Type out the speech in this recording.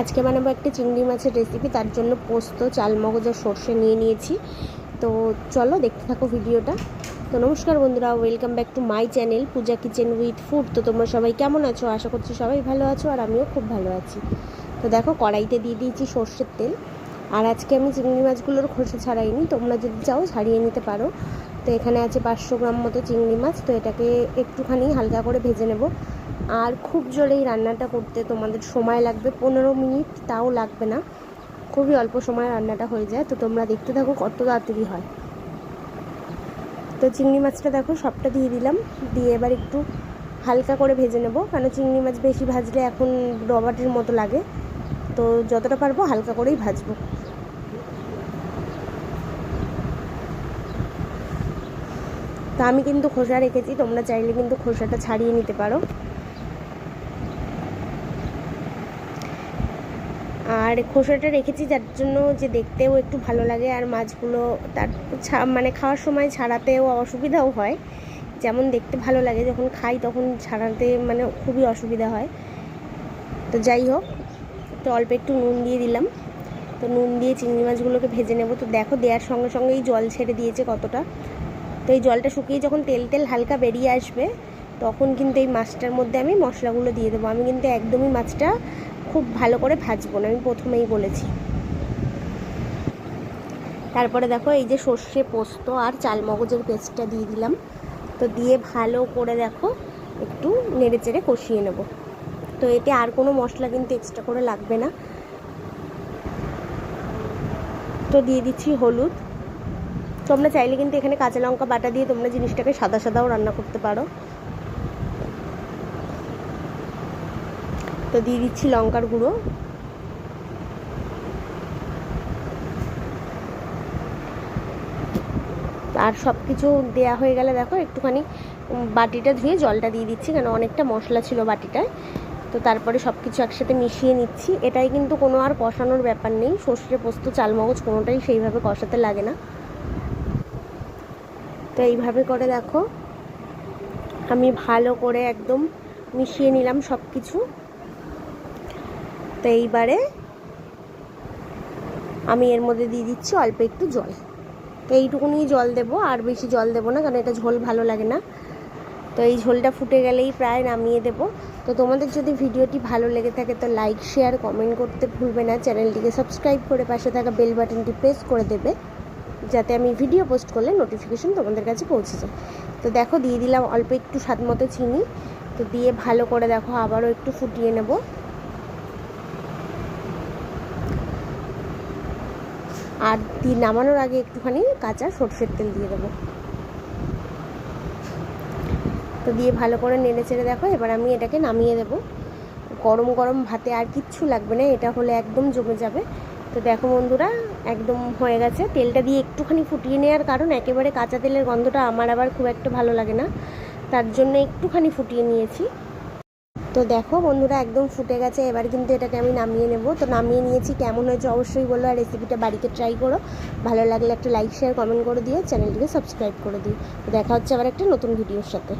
আজকে বানাবো একটা চিংড়ি মাছের রেসিপি তার জন্য পোস্ত চাল মগজ আর সর্ষে নিয়ে নিয়েছি। তো চলো দেখতে থাকো ভিডিওটা। তো নমস্কার বন্ধুরা welcome back to my channel Puja kitchen with food তো তোমরা সবাই কেমন আছো? আশা করছি সবাই ভালো আছো আর আমিও খুব ভালো আছি। তো দেখো, কড়াইতে দিয়ে দিয়েছি সর্ষের তেল। আর আজকে আমি চিংড়ি মাছগুলোর খোসা ছাড়াইনি, তোমরা যদি চাও ছাড়িয়ে নিতে পারো। তো এখানে আছে পাঁচশো গ্রাম মতো চিংড়ি মাছ, তো এটাকে একটুখানি হালকা করে ভেজে নেব। আর খুব জোরে এই রান্নাটা করতে তোমাদের সময় লাগবে, পনেরো মিনিট তাও লাগবে না। খুবই অল্প সময় রান্নাটা হয়ে যায়, তো তোমরা দেখতে থাকো কত তাড়াতাড়ি হয়। তো চিংড়ি মাছটা দেখো সবটা দিয়ে দিলাম, দিয়ে এবার একটু হালকা করে ভেজে নেব কারণ চিংড়ি মাছ বেশি ভাজলে এখন রবাটির মতো লাগে। তো যতটা পারব হালকা করেই ভাজবো। তা আমি কিন্তু খোসা রেখেছি, তোমরা চাইলে কিন্তু খোসাটা ছাড়িয়ে নিতে পারো। আর খোসাটা রেখেছি যার জন্য যে দেখতেও একটু ভালো লাগে আর মাছগুলো তার মানে খাওয়ার সময় ছাড়াতেও অসুবিধাও হয়। যেমন দেখতে ভালো লাগে, যখন খাই তখন ছাড়াতে মানে খুবই অসুবিধা হয়। তো যাই হোক তো অল্প একটু নুন দিয়ে দিলাম। তো নুন দিয়ে চিংড়ি মাছগুলোকে ভেজে নেব। তো দেখো দেওয়ার সঙ্গে সঙ্গেই জল ছেড়ে দিয়েছে কতটা। তো এই জলটা শুকিয়ে যখন তেল তেল হালকা বেরিয়ে আসবে, তখন কিন্তু এই মাছটার মধ্যে আমি মশলাগুলো দিয়ে দেবো। আমি কিন্তু একদমই মাছটা খুব ভালো করে ভাজবো না, আমি প্রথমেই বলেছি। তারপরে দেখো, এই যে সর্ষে পোস্ত আর চাল মগজের পেস্টটা দিয়ে দিলাম। তো দিয়ে ভালো করে দেখো, একটু নেড়ে চেড়ে কষিয়ে নেব। তো এতে আর কোনো মশলা কিন্তু এক্সট্রা করে লাগবে না। তো দিয়ে দিচ্ছি হলুদ। তোমরা চাইলে কিন্তু এখানে কাঁচা লঙ্কা বাটা দিয়ে তোমরা জিনিসটাকে সাদা সাদাও রান্না করতে পারো। তো দিয়ে দিচ্ছি লঙ্কার গুঁড়ো। আর সব কিছু দেয়া হয়ে গেলে দেখো, একটুখানি বাটিটা ধুয়ে জলটা দিয়ে দিচ্ছি, কেন অনেকটা মশলা ছিল বাটিটায়। তো তারপরে সব কিছু একসাথে মিশিয়ে নিচ্ছি। এটাই কিন্তু কোনো আর কষানোর ব্যাপার নেই, সর্ষে পোস্ত, চালমগজ কোনোটাই সেইভাবে কষাতে লাগে না। তো এইভাবে করে দেখো, আমি ভালো করে একদম মিশিয়ে নিলাম সব কিছু তো এইবারে আমি এর মধ্যে দিয়ে দিচ্ছি অল্প একটু জল। তো এইটুকুনি জল দেবো, আর বেশি জল দেবো না, কারণ এটা ঝোল ভালো লাগে না। তো এই ঝোলটা ফুটে গেলেই প্রায় নামিয়ে দেবো। তো তোমাদের যদি ভিডিওটি ভালো লেগে থাকে, তো লাইক, শেয়ার, কমেন্ট করতে ভুলবে না। চ্যানেলটিকে সাবস্ক্রাইব করে পাশে থাকা বেল বাটনটি প্রেস করে দেবে, যাতে আমি ভিডিও পোস্ট করলে নোটিফিকেশন তোমাদের কাছে পৌঁছে যায়। তো দেখো, দিয়ে দিলাম অল্প একটু স্বাদ মতো চিনি। তো দিয়ে ভালো করে দেখো, আবারও একটু ফুটিয়ে নেব। আর দিয়ে নামানোর আগে একটুখানি কাঁচা সর্ষের তেল দিয়ে দেবো। তো দিয়ে ভালো করে নেড়ে চেড়ে দেখো, এবার আমি এটাকে নামিয়ে দেবো। গরম গরম ভাতে আর কিচ্ছু লাগবে না, এটা হলে একদম জমে যাবে। তো দেখো বন্ধুরা, একদম হয়ে গেছে। তেলটা দিয়ে একটুখানি ফুটিয়ে নেওয়ার কারণ, একেবারে কাঁচা তেলের গন্ধটা আমার আবার খুব একটা ভালো লাগে না। তার জন্য একটুখানি ফুটিয়ে নিয়েছি। তো দেখো, বন্ধুরা একদম ফুটে গেছে। এবার কিন্তু এটাকে আমি নামিয়ে নেব। তো নামিয়ে নিয়েছি। কেমন হয়েছে অবশ্যই বলো, আর রেসিপিটা বাড়িতে ট্রাই করো। ভালো লাগলে একটা লাইক শেয়ার কমেন্ট করে দিও। চ্যানেলটিকে সাবস্ক্রাইব করে দিও। দেখা হচ্ছে আবার একটা নতুন ভিডিওর সাথে।